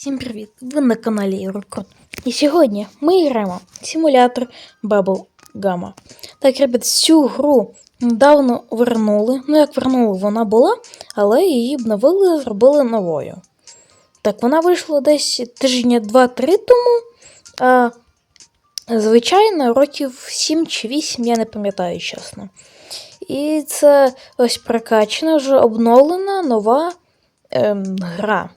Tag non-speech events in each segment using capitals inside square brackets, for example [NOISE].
Всім привіт! Ви на каналі Єврокрот. І сьогодні ми граємо в симулятор Bubble Gamma. Так, ребят, цю гру недавно вернули. Ну, як вернули, вона була, але її обновили, зробили новою. Так, вона вийшла десь тижня 2-3 тому. А, звичайно, років 7 чи 8, я не пам'ятаю чесно. І це ось прокачана, вже обновлена нова ем, гра.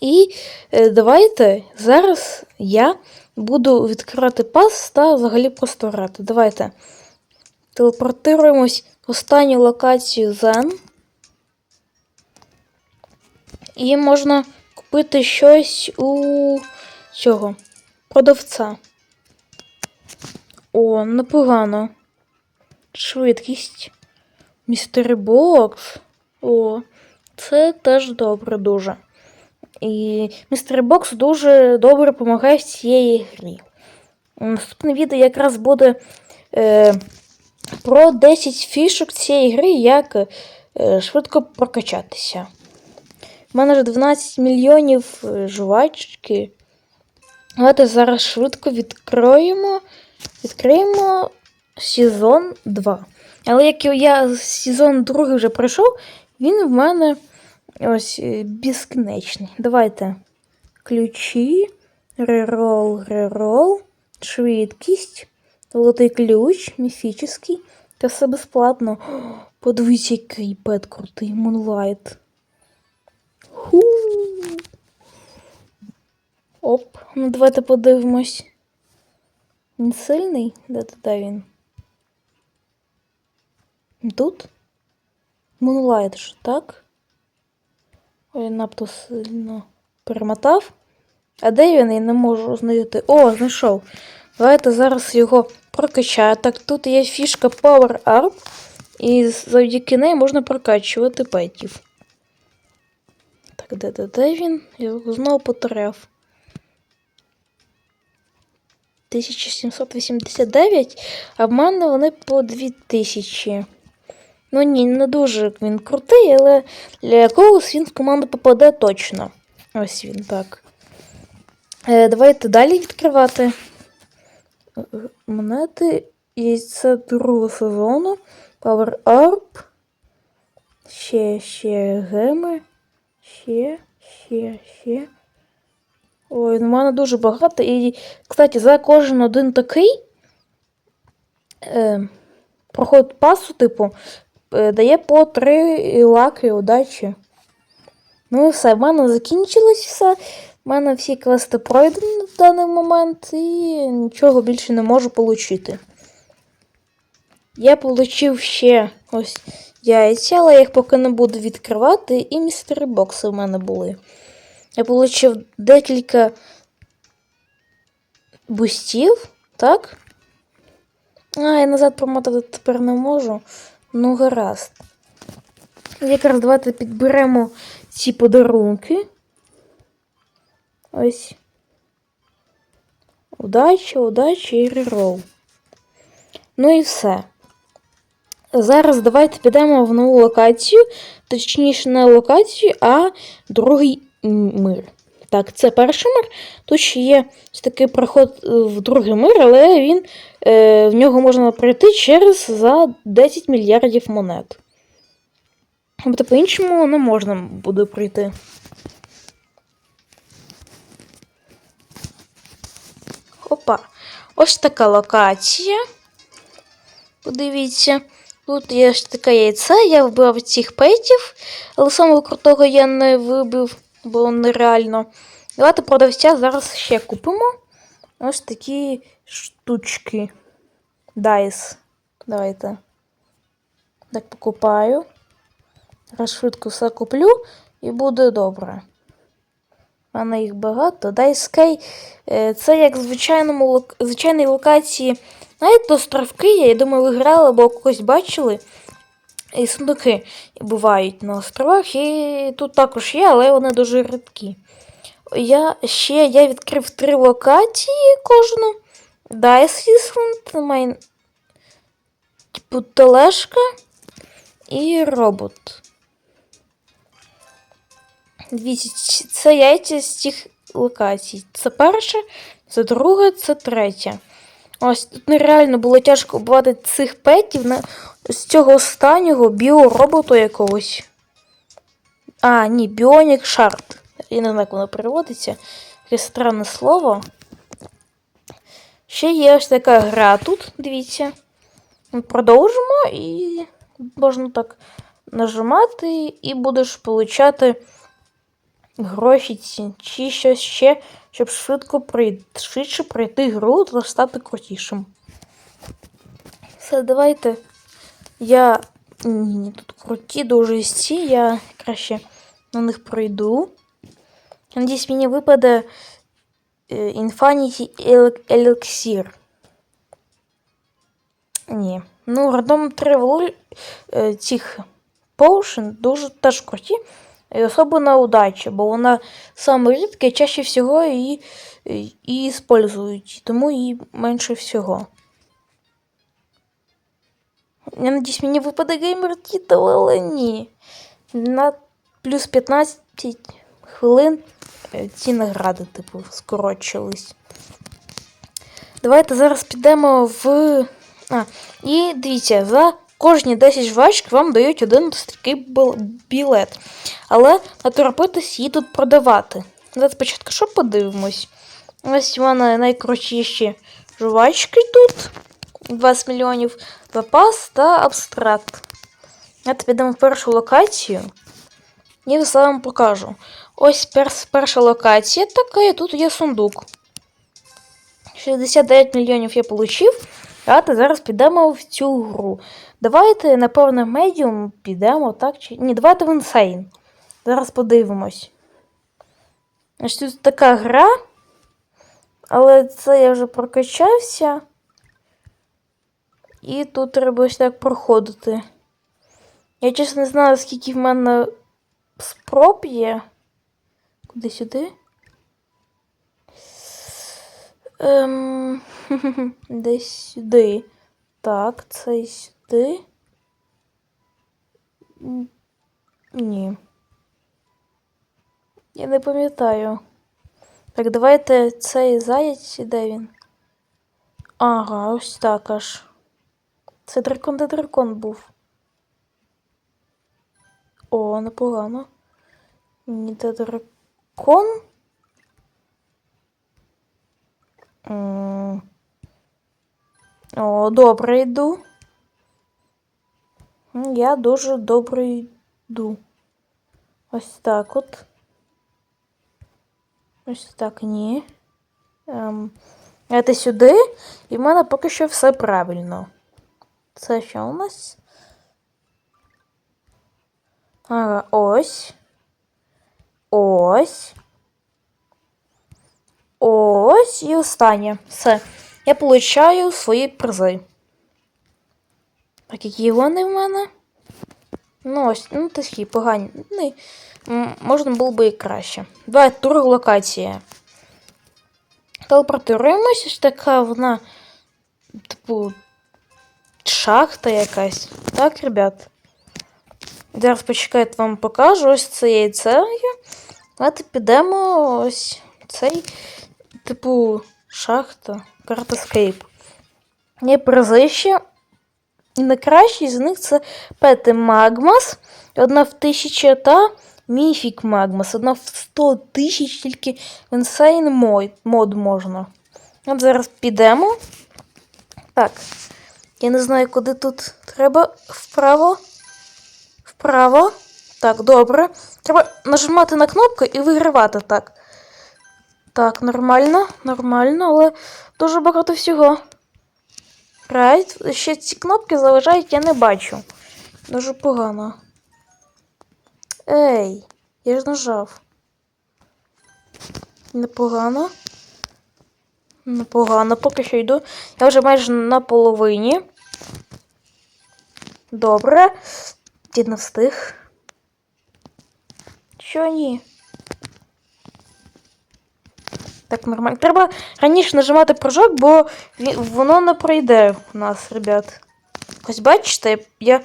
І е, давайте зараз я буду відкривати пас та взагалі просто грати. Давайте телепортуємось в останню локацію Zen. І можна купити щось у цього продавця. О, непогано. Швидкість. Містері Бокс. О, це теж добре дуже. І містер Бокс дуже добре допомагає в цієї грі. Наступне відео якраз буде е, про 10 фішок цієї гри, як е, швидко прокачатися. У мене вже 12 мільйонів е, жвачки. Давайте зараз швидко відкриємо. Відкриємо сезон 2. Але як я сезон 2 вже пройшов, він в мене. Ось е, безкінечний. Давайте. Ключі, рерол, рерол, швидкість, золотий ключ, міфічний. Та все безплатно. [GASPS] Подивіться, який пет крутий, Moonlight. Ху. Оп, ну давайте подивимось. Він сильний? Де де він? Тут? Moonlight ж, так? Ой, надто сильно перемотав. А де він я не можу знайти? О, знайшов. Давайте зараз його прокачаю. Так, тут є фішка Power Up, і завдяки неї можна прокачувати петів. Так, де де де він? Я знову потеряв. 1789, а в мене вони по 2000. Ну ні, не дуже він крутий, але для якогось він в команду попаде точно. Ось він так. Е, Давайте далі відкривати монети. Яйця другого сезону. Power Up. Ще, ще геми. Ще, ще, ще. Ой, ну в мене дуже багато. І, кстати, за кожен один такий е, проход пасу, типу, дає по 3 лаки удачі. Ну і все, в мене закінчилось все. В мене всі квести пройдені в даний момент і нічого більше не можу отримати. Я отримав ще ось яйця, але я їх поки не буду відкривати, і містери бокси в мене були. Я отримав декілька бустів, так? А, я назад промотати тепер не можу. Ну, гаразд. Якраз давайте підберемо ці подарунки. Ось. Удача, удача і рерол. Ну і все. Зараз давайте підемо в нову локацію. Точніше, не локацію, а другий мир. Так, це перший мир. Тут ще є ось такий проход в другий мир, але він, е, в нього можна пройти через за 10 мільярдів монет. Тобто по-іншому не можна буде пройти. Опа. Ось така локація. Подивіться. Тут є ж таке яйце, я вбив цих петів, але самого крутого я не вибив, бо нереально. Давайте продавця зараз ще купимо. Ось такі штучки. Дайс. Давайте. Так, покупаю. Зараз швидко все куплю і буде добре. У мене їх багато. Дайскей це як звичайному звичайній локації. Навіть островки, я думаю, ви грали або когось бачили. І сундуки бувають на островах, і тут також є, але вони дуже рідкі. Я ще я відкрив три локації кожну. Dice Island, майн... типу тележка і робот. Дивіться, це яйця з цих локацій. Це перше, це друге, це третє. Ось тут нереально було тяжко вбивати цих петів на з цього останнього біороботу якогось. А, ні, Bionic Shard. Я не знаю, як воно переводиться. Яке странне слово. Ще є ось така гра тут, дивіться. Ми Продовжимо і можна так нажимати, і будеш получати гроші чи щось ще, щоб швидко пройти, швидше пройти гру та стати крутішим. Все, давайте. Я. Ні, тут круті дуже ці, я краще на них пройду. Я Надіюсь, мені випаде е, Infinity Elixir. Ні. Ну, рандом тревел е, цих Potion дуже теж круті. І особливо удача, бо вона саме рідка чаще всього її, і использують, тому її менше всього. Я надіюсь, мені випаде геймер титул, але ні. На плюс 15 хвилин е, ці награди, типу, скорочились. Давайте зараз підемо в. А, і дивіться, за кожні 10 жвачок вам дають один такий білет. Але не торопитись її тут продавати. Давайте спочатку що подивимось. Ось у мене найкрутіші жвачки тут. 20 мільйонів запас та абстракт. Давайте підемо в першу локацію. І все вам покажу. Ось перс- перша локація така, і тут є сундук. 69 мільйонів я отримав. Давайте зараз підемо в цю гру. Давайте, напевно, в медіум підемо, так? Чи... Ні, давайте в Insane. Зараз подивимось. Значить, тут така гра. Але це я вже прокачався. І тут треба ось так проходити. Я чесно не знаю, скільки в мене спроб є. Куди сюди? Ем... [LAUGHS] Десь сюди. Так, це сюди. М, Ні. Я не пам'ятаю. Так, давайте цей заяць, де він? Ага, ось так аж. Це дракон де дракон був. О, непогано. Ні, де дракон. О, добре йду. М, Я дуже добре йду. Ось так от. Ось так, ні. Ем, це сюди, і в мене поки що все правильно. Це що у нас? Ага, ось. Ось. Ось і останнє. Все. Я получаю свої призи. Так, які вони в мене? Ну, ось, ну такі погані. Ну, можна було би і краще. Давай тур локація. Телепортуємось, ось така вона, типу, шахта якась. Так, ребят? Зараз почекайте, вам покажу. Ось це яйце. Давайте підемо ось цей, типу, шахта, карта скейп. Є призи. І найкращий з них це Пети Магмас, одна в тисячі та Міфік Магмас, одна в 100 тисяч, тільки в Insane мод можна. От зараз підемо. Так. Я не знаю, куди тут треба. Вправо. Вправо. Так, добре. Треба нажимати на кнопку і вигравати так. Так, нормально, нормально, але дуже багато всього. Райт, ще ці кнопки залежають, я не бачу. Дуже погано. Ей, я ж нажав. Непогано. Непогано, поки що йду. Я вже майже на половині. Добре. Ти не встиг. Що ні? Так, нормально. Треба раніше нажимати прыжок, бо воно не пройде у нас, ребят. Ось бачите, я.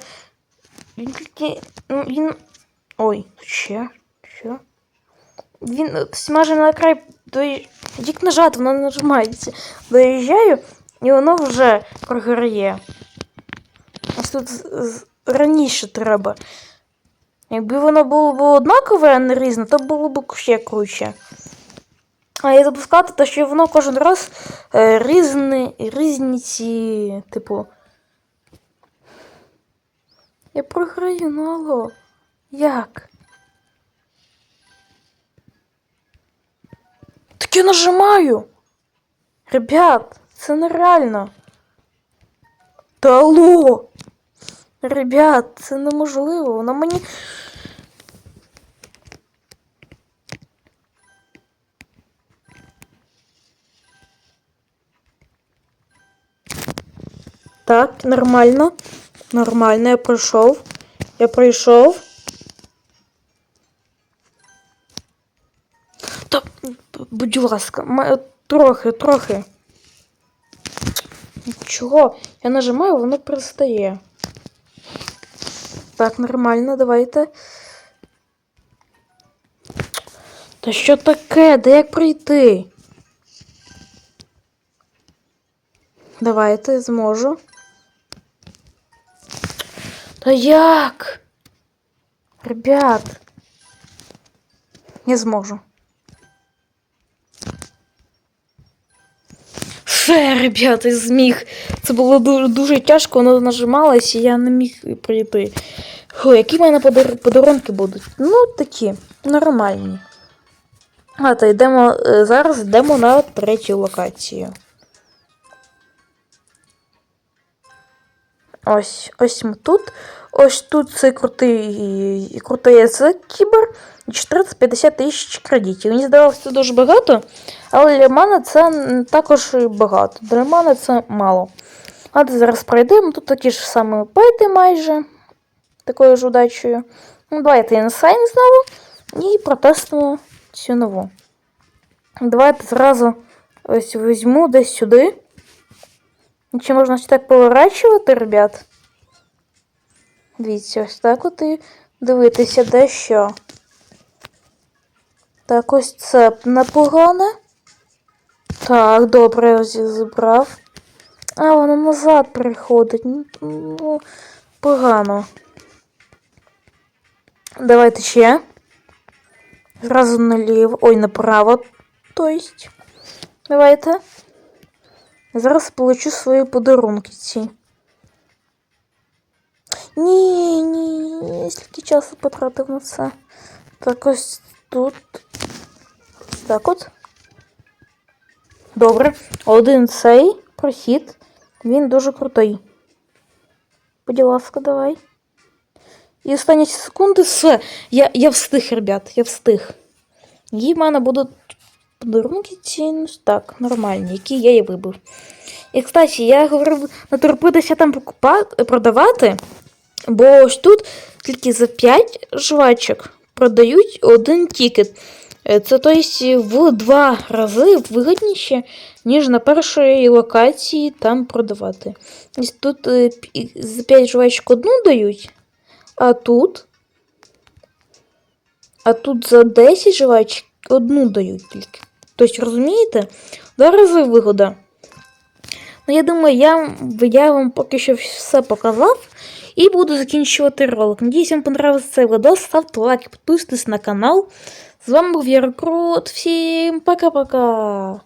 Він тільки. ну, Він. Ой, ще. Що? він е, майже на край як нажати, воно нажимається. Доїжджаю, і воно вже програє. Ось тут раніше треба. Якби воно було б однакове, а не різне, то було б ще круче. І запускати, то що воно кожен раз е, різні, різні ці, типу. Я програю, ну алло. Як? Так я нажимаю. Ребят, це нереально. Та алло. Ребят, це неможливо. Воно мені. Так, нормально. Нормально, я пройшов. Я пройшов. Та, будь ласка, трохи, трохи. Чого? Я нажимаю, воно перестає. Так, нормально, давайте. Та що таке? Де як пройти? Давайте, зможу. Та як? Ребят. Не зможу. Все, ребята, зміг. Це було дуже, дуже тяжко, воно нажималось, і я не міг прийти. Фу, які в мене подар... подарунки будуть? Ну, такі, нормальні. А, то йдемо е, зараз йдемо на третю локацію. Ось, ось ми тут. Ось тут цей крутий, крутий це кібер. 450 тисяч кредитів. Мені здавалося, це дуже багато, але для мене це також багато. Для мене це мало. Ладно, зараз пройдемо. Тут такі ж самі пети майже. Такою ж удачею. Ну, давайте інсайн знову і протестимо цю нову. Давайте зразу ось візьму десь сюди. Чи можна ось так поворачувати, ребят? Дивіться, ось так от і дивитися, де що. Так, ось це непогане. Так, добре, я забрав. А, воно назад приходить. Ну, Ну, погано. Давайте ще. Зразу наліво. Ой, направо. То есть. Давайте. Зараз получу свої подарунки ці. Ні, ні, ні, скільки часу потратив на це. Так ось тут. Ось так от. Добре. Один цей прохід. Він дуже крутий. Будь ласка, давай. І останні секунди все. Я, я встиг, ребят, я встиг. І в мене будуть подарунки ці так, нормальні, які я і вибив. І, кстати, я говорив наторпитися там покупати, продавати, бо ось тут тільки за 5 жвачок продають один тікет. Е, Це тобто в два рази вигідніше, ніж на першій локації там продавати. Тут е, за 5 жвачок одну дають, а тут. А тут за 10 жвачок одну дають тільки. Тобто, розумієте? Два рази вигода. Ну, я думаю, я, я вам поки що все показав і буду закінчувати ролик. Надіюсь, вам понравився цей відео. Ставте лайк, підписуйтесь на канал. З вами був Ярокрут. Всім пока-пока!